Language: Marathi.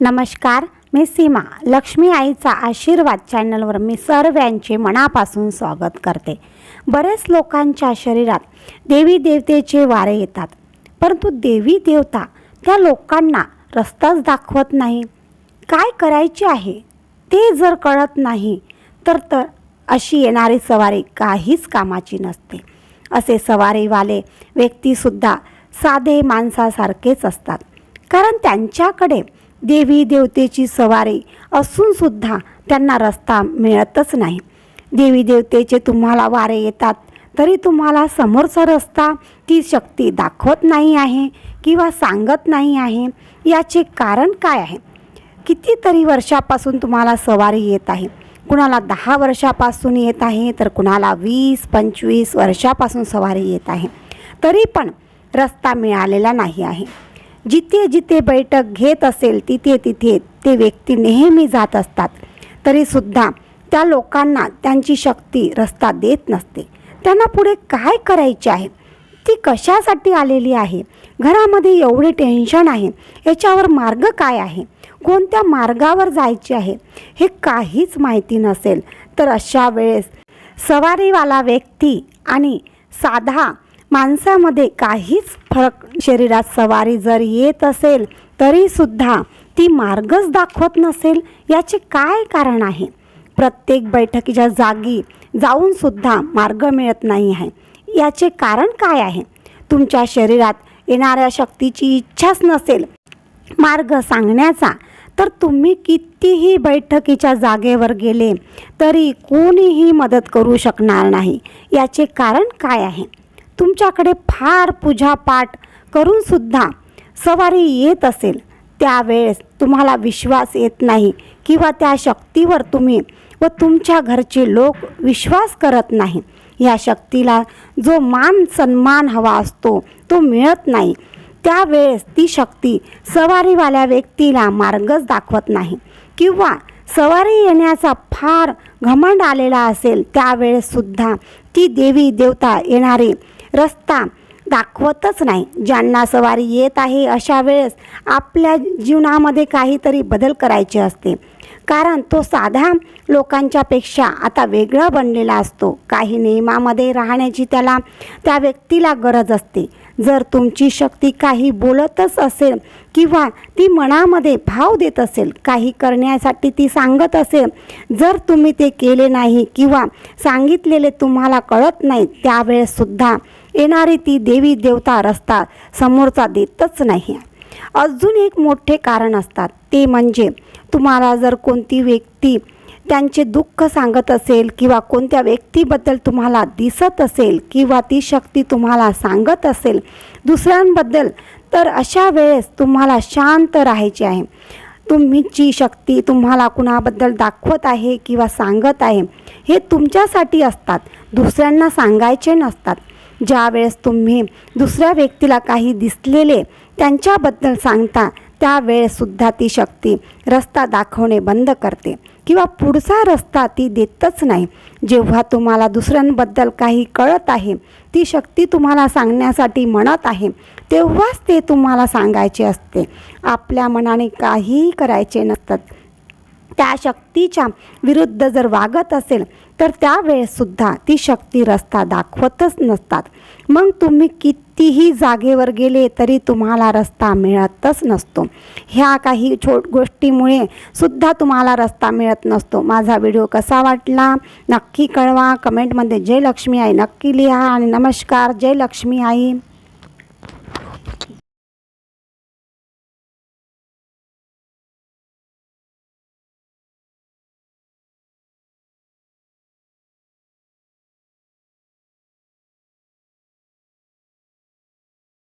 नमस्कार मी सीमा. लक्ष्मी आईचा आशीर्वाद चॅनलवर मी सर्वांचे मनापासून स्वागत करते. बरेच लोकांच्या शरीरात देवी देवतेचे वारे येतात परंतु देवी देवता त्या लोकांना रस्ताच दाखवत नाही. काय करायचे आहे? ते जर कळत नाही तर तर अशी येणारी सवारी काहीच कामाची नसते. असे सवारीवाले व्यक्तीसुद्धा साधे माणसासारखेच असतात कारण त्यांच्याकडे देवी देवतेची सवारी असूनसुद्धा त्यांना रस्ता मिळतच नाही. देवी देवतेचे तुम्हाला वारे येतात तरी तुम्हाला समोरचा रस्ता ती शक्ती दाखवत नाही आहे किंवा सांगत नाही आहे याचे कारण काय आहे? कितीतरी वर्षापासून तुम्हाला सवारी येत आहे. कुणाला दहा वर्षापासून येत आहे तर कुणाला वीस पंचवीस वर्षापासून सवारी येत आहे. तरी पण रस्ता मिळालेला नाही आहे. जिथे जिथे बैठक घेत असेल तिथे तिथे ते व्यक्ती नेहमी जात असतात. तरीसुद्धा त्या लोकांना त्यांची शक्ती रस्ता देत नसते. त्यांना पुढे काय करायचे आहे? ती कशासाठी आलेली आहे? घरामध्ये एवढे टेन्शन आहे. याच्यावर मार्ग काय आहे? कोणत्या मार्गावर जायचे आहे? हे काहीच माहिती नसेल. तर अशा वेळेस सवारीवाला व्यक्ती आणि साधा माणसामध्ये काहीच फरक शरीरात सवारी जर येत असेल तरीसुद्धा ती मार्गच दाखवत नसेल याचे काय कारण आहे? प्रत्येक बैठकीच्या जागी जाऊनसुद्धा मार्ग मिळत नाही आहे. याचे कारण काय आहे? तुमच्या शरीरात येणाऱ्या शक्तीची इच्छाच नसेल. मार्ग सांगण्याचा तर तुम्ही कितीही बैठकीच्या जागेवर गेले तरी कोणीही मदत करू शकणार नाही. याचे कारण काय आहे? तुमच्याकडे फार पूजापाठ करूनसुद्धा सवारी येत असेल त्यावेळेस तुम्हाला विश्वास येत नाही किंवा त्या शक्तीवर तुम्ही व तुमच्या घरचे लोक विश्वास करत नाही. या शक्तीला जो मान सन्मान हवा असतो तो मिळत नाही. त्यावेळेस ती शक्ती सवारीवाल्या व्यक्तीला मार्गच दाखवत नाही. किंवा सवारी येण्याचा फार घमंड आलेला असेल त्यावेळेससुद्धा ती देवी देवता येणारी रस्ता दाखवतच नाही. ज्यांना सवारी येत आहे अशा वेळेस आपल्या जीवनामध्ये काहीतरी बदल करायचे असते. कारण तो साधा लोकांच्यापेक्षा आता वेगळा बनलेला असतो. काही नियमामध्ये राहण्याची त्याला त्या व्यक्तीला गरज असते. जर तुमची शक्ती काही बोलतच असेल किंवा ती मनामध्ये भाव देत असेल काही करण्यासाठी ती सांगत असेल जर तुम्ही ते केले नाही किंवा सांगितलेले तुम्हाला कळत नाही त्यावेळेससुद्धा येणारी ती देवी देवता रस्ता समोरचा देतच नाही. अजून एक मोठे कारण असतात. ते म्हणजे तुम्हाला जर कोणती व्यक्ती त्यांचे दुःख सांगत असेल किंवा कोणत्या व्यक्तीबद्दल तुम्हाला दिसत असेल किंवा ती शक्ती तुम्हाला सांगत असेल दुसऱ्यांबद्दल तर अशा वेळेस तुम्हाला शांत राहायचे आहे. तुम्हीची शक्ती तुम्हाला कुणाबद्दल दाखवत आहे किंवा सांगत आहे हे तुमच्यासाठी असतात. दुसऱ्यांना सांगायचे नसतात. ज्या वेळेस तुम्ही दुसऱ्या व्यक्तीला काही दिसलेले त्यांच्याबद्दल सांगता त्यावेळेससुद्धा ती शक्ती रस्ता दाखवणे बंद करते किंवा पुढचा रस्ता ती देतच नाही. जेव्हा तुम्हाला दुसऱ्यांबद्दल काही कळत आहे ती शक्ती तुम्हाला सांगण्यासाठी म्हणत आहे तेव्हाच ते तुम्हाला सांगायचे असते. आपल्या मनाने काहीही करायचे नसतात. त्या शक्तीच्या विरुद्ध जर वागत असेल तर त्यावेळेससुद्धा ती शक्ती रस्ता दाखवतच नसतात. मग तुम्ही कितीही जागेवर गेले तरी तुम्हाला रस्ता मिळतच नसतो. ह्या काही छोट गोष्टीमुळे सुद्धा तुम्हाला रस्ता मिळत नसतो. माझा व्हिडिओ कसा वाटला? नक्की कळवा. कमेंटमध्ये जय लक्ष्मी आई नक्की लिहा आणि नमस्कार. जय लक्ष्मी आई.